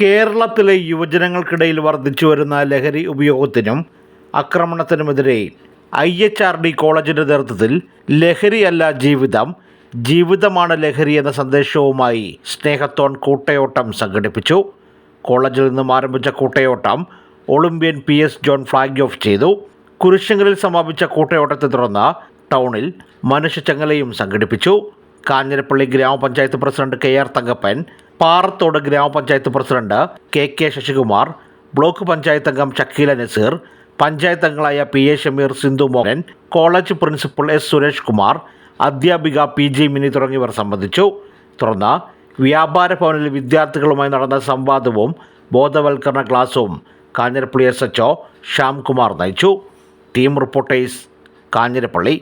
കേരളത്തിലെ യുവജനങ്ങൾക്കിടയിൽ വർദ്ധിച്ചു വരുന്ന ലഹരി ഉപയോഗത്തിനും ആക്രമണത്തിനുമെതിരെ ഐ എച്ച് ആർ ഡി കോളേജിന്റെ നേതൃത്വത്തിൽ ലഹരിയല്ല ജീവിതം ജീവിതമാണ് ലഹരി എന്ന സന്ദേശവുമായി സ്നേഹത്തോൺ കൂട്ടയോട്ടം സംഘടിപ്പിച്ചു. കോളേജിൽ നിന്നും ആരംഭിച്ച കൂട്ടയോട്ടം Olympian P S John flag off ചെയ്തു. കുരിശങ്കലിൽ സമാപിച്ച കൂട്ടയോട്ടത്തെ തുടർന്ന് ടൗണിൽ മനുഷ്യച്ചങ്ങലയും സംഘടിപ്പിച്ചു. കാഞ്ഞിരപ്പള്ളി ഗ്രാമപഞ്ചായത്ത് president K R Thankappan Parathodu ഗ്രാമപഞ്ചായത്ത് president K K Sasikumar block panchayat അംഗം ഷക്കീല നസീർ പഞ്ചായത്ത് അംഗങ്ങളായ P A Shameer Sindhu Mohan college principal S Suresh Kumar അധ്യാപിക പി ജി മിനി തുടങ്ങിയവർ സംബന്ധിച്ചു. തുടർന്ന് വ്യാപാര ഭവനിൽ വിദ്യാർത്ഥികളുമായി നടന്ന സംവാദവും ബോധവൽക്കരണ ക്ലാസും കാഞ്ഞിരപ്പള്ളി എസ് എച്ച് ശ്യാംകുമാർ നയിച്ചു. Team reporters Kanjirappally.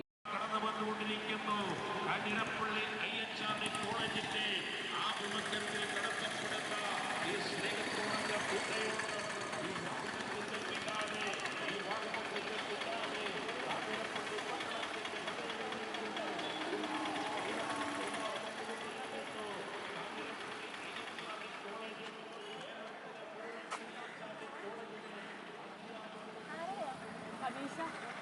Lisa?